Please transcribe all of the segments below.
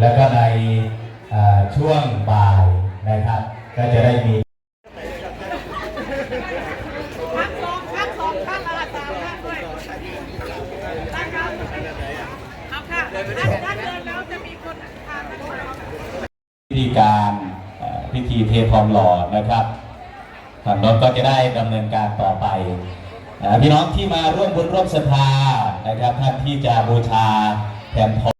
แล้วก็ในช่วงบ่ายนะครับ ก็จะได้มีพิธีการพิธีเททองหล่อนะครับทางรถก็จะได้ดำเนินการต่อไปพี่น้องที่มาร่วมบุญร่วมศรัทธานะครับท่านที่จะบูชาแผ่นทอง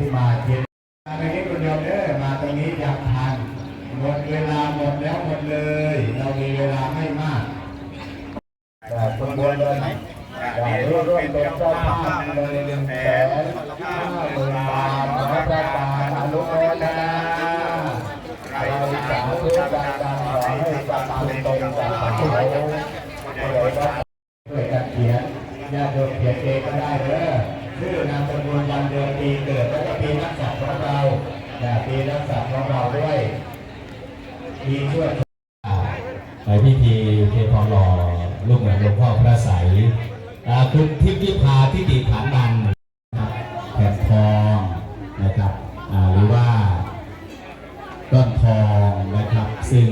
ที่มาเย็นมาตรงนี้คนเดียวเด้อมาตรงนี้อยังทันหมดเวลาหมดแล้วหมดเลย เรามีเวลาไม่มากแต่คนบนเลยอย่าร่วมร่วมเป็นเจ้าภาพเลยหนึ่งแสนห้าหมื่นบาทขอพระบาทอนุโมทนาเราสาธุดังๆขอให้สำเร็จตรงกับพระพุทธองค์ช่วยกันเขียนญาติโยมเขียนเองก็ได้เด้อชื่อนามสกุลวันเดือนปีเกิด แต่ปีนักษัตว์ของเราด้วยปีช่วยในพิธีเททองหล่อลูกเหมือนหลวงพ่อพระใสยคุณทิพย์วิภาทิติฐานันท์นแผ่นทองนะครับหรือว่าต้นทองนะครับซึ่ง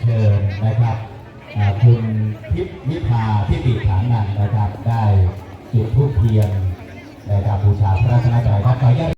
เชิญนะครับอ่า คุณพิพวิภาทิติฐานันนะครับได้จุดธูปเทียนนะครับบูชาพระรัตนตรัยครับขออนุญาต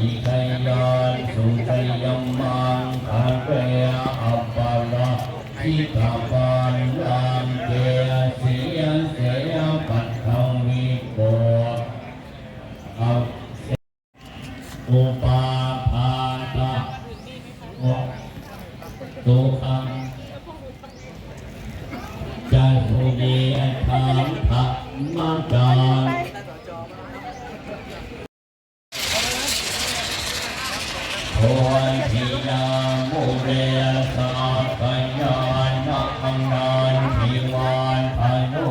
ยิกยานสุขยมังคะเปยอัปปะละทิตาปันลังเกเสียสียปัตถวิโกอัป อุปาทาตะโตุขังจะสุเยธรรมะมังกาโคนทิยามุเรสาปัญญานังนันทิวานอนุ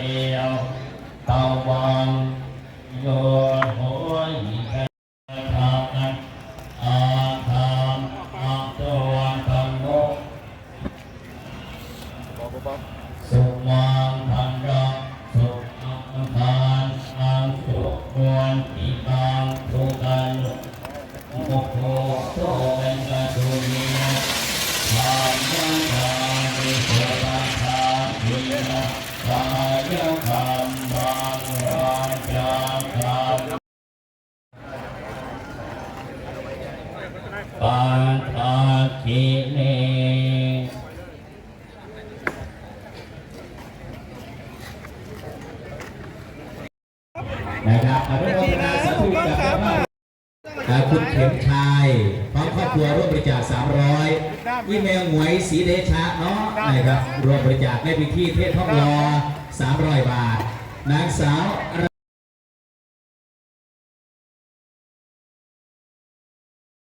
เอวตาวันโยโห สุมังพันรัง คุณเข็มชัยพร้อมครอบครัวร่วมบริจาค 300อีเมลหวยสีเดชะเนาะนะครับร่วมบริจาคในพิธีเทศท่องรอ300 บาท นางสาว